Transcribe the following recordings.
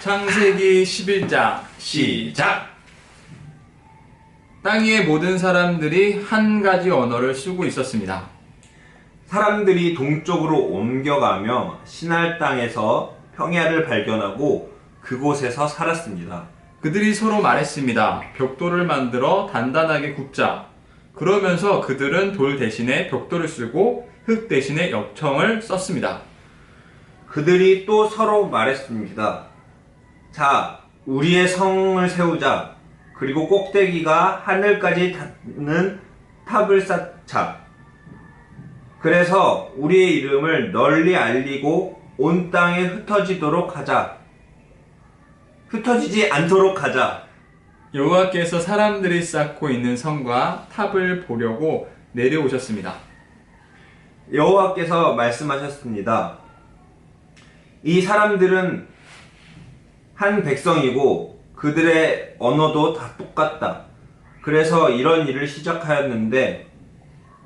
창세기 11장 시작! 땅 위의 모든 사람들이 한 가지 언어를 쓰고 있었습니다. 사람들이 동쪽으로 옮겨가며 신할 땅에서 평야를 발견하고 그곳에서 살았습니다. 그들이 서로 말했습니다. 벽돌을 만들어 단단하게 굽자. 그러면서 그들은 돌 대신에 벽돌을 쓰고 흙 대신에 역청을 썼습니다. 그들이 또 서로 말했습니다. 자, 우리의 성을 세우자. 그리고 꼭대기가 하늘까지 닿는 탑을 쌓자. 그래서 우리의 이름을 널리 알리고 온 땅에 흩어지도록 하자. 흩어지지 않도록 하자. 여호와께서 사람들이 쌓고 있는 성과 탑을 보려고 내려오셨습니다. 여호와께서 말씀하셨습니다. 이 사람들은 한 백성이고 그들의 언어도 다 똑같다. 그래서 이런 일을 시작하였는데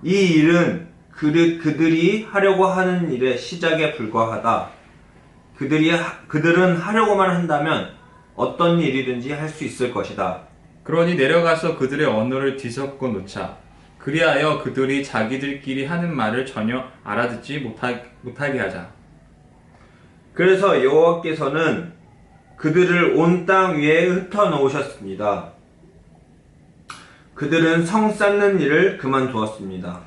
이 일은 그들, 그들이 하려고 하는 일의 시작에 불과하다. 그들이 하- 그들은 하려고만 한다면 어떤 일이든지 할 수 있을 것이다. 그러니 내려가서 그들의 언어를 뒤섞어 놓자. 그리하여 그들이 자기들끼리 하는 말을 전혀 알아듣지 못하, 못하게 하자. 그래서 여호와께서는 그들을 온 땅 위에 흩어 놓으셨습니다. 그들은 성 쌓는 일을 그만두었습니다.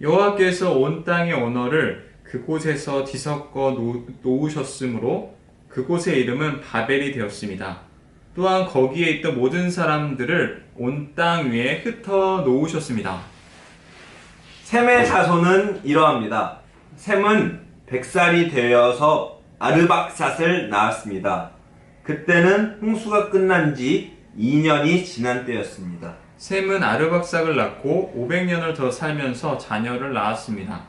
여호와께서 온 땅의 언어를 그곳에서 뒤섞어 놓- 놓으셨으므로 그곳의 이름은 바벨이 되었습니다. 또한 거기에 있던 모든 사람들을 온 땅 위에 흩어 놓으셨습니다. 셈의 자손은 이러합니다. 셈은 백살이 되어서 아르박삿을 낳았습니다. 그때는 홍수가 끝난 지 2년이 지난 때였습니다. 셈은 아르박삭을 낳고 500년을 더 살면서 자녀를 낳았습니다.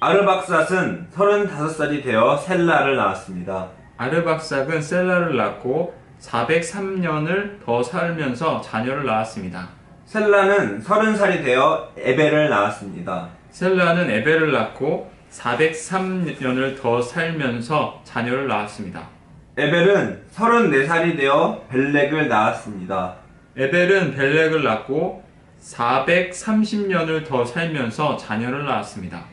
아르박삿은 35살이 되어 셀라를 낳았습니다. 아르박삭은 셀라를 낳고 403년을 더 살면서 자녀를 낳았습니다. 셀라는 30살이 되어 에벨을 낳았습니다. 셀라는 에벨을 낳고 403년을 더 살면서 자녀를 낳았습니다. 에벨은 34살이 되어 벨렉을 낳았습니다. 에벨은 벨렉을 낳고 430년을 더 살면서 자녀를 낳았습니다.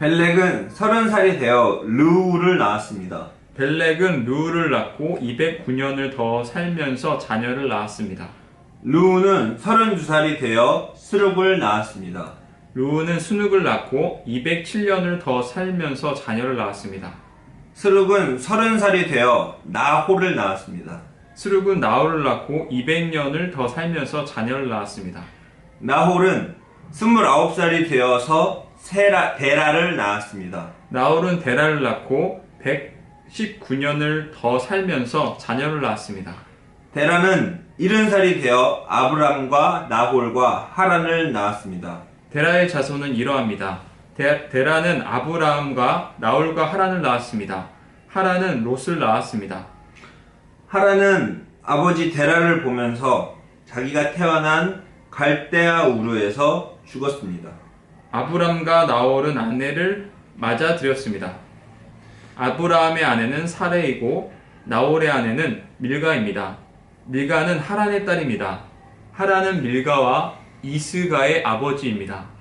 벨렉은 30살이 되어 르우를 낳았습니다. 벨렉은 루를 낳고 209년을 더 살면서 자녀를 낳았습니다. 르우는 32살이 되어 스룩을 낳았습니다. 루는 순욱을 낳고 207년을 더 살면서 자녀를 낳았습니다. 스룩은 30살이 되어 나홀을 낳았습니다. 스룩은 나홀을 낳고 200년을 더 살면서 자녀를 낳았습니다. 나홀은 29살이 되어서 세라, 데라를 낳았습니다. 나홀은 데라를 낳고 119년을 더 살면서 자녀를 낳았습니다. 데라는 70살이 되어 아브람과 나홀과 하란을 낳았습니다. 데라의 자손은 이러합니다. 데, 데라는 아브라함과 나홀과 하란을 낳았습니다. 하란은 롯을 낳았습니다. 하란은 아버지 데라를 보면서 자기가 태어난 갈대아 우르에서 죽었습니다. 아브람과 나홀은 아내를 맞아 들였습니다. 아브라함의 아내는 사레이고 나홀의 아내는 밀가입니다. 밀가는 하란의 딸입니다. 하란은 밀가와 이스가의 아버지입니다.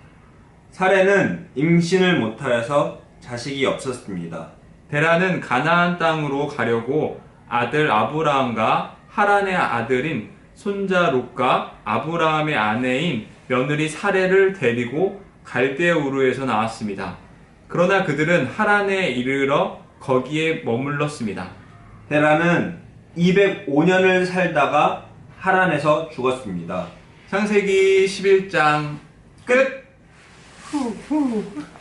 사례는 임신을 못하여서 자식이 없었습니다. 데라는 가나안 땅으로 가려고 아들 아브라함과 하란의 아들인 손자 롯과 아브라함의 아내인 며느리 사레를 데리고 갈대 우르에서 나왔습니다. 그러나 그들은 하란에 이르러 거기에 머물렀습니다. 데라는 205년을 살다가 하란에서 죽었습니다. 창세기 11장 끝! 오.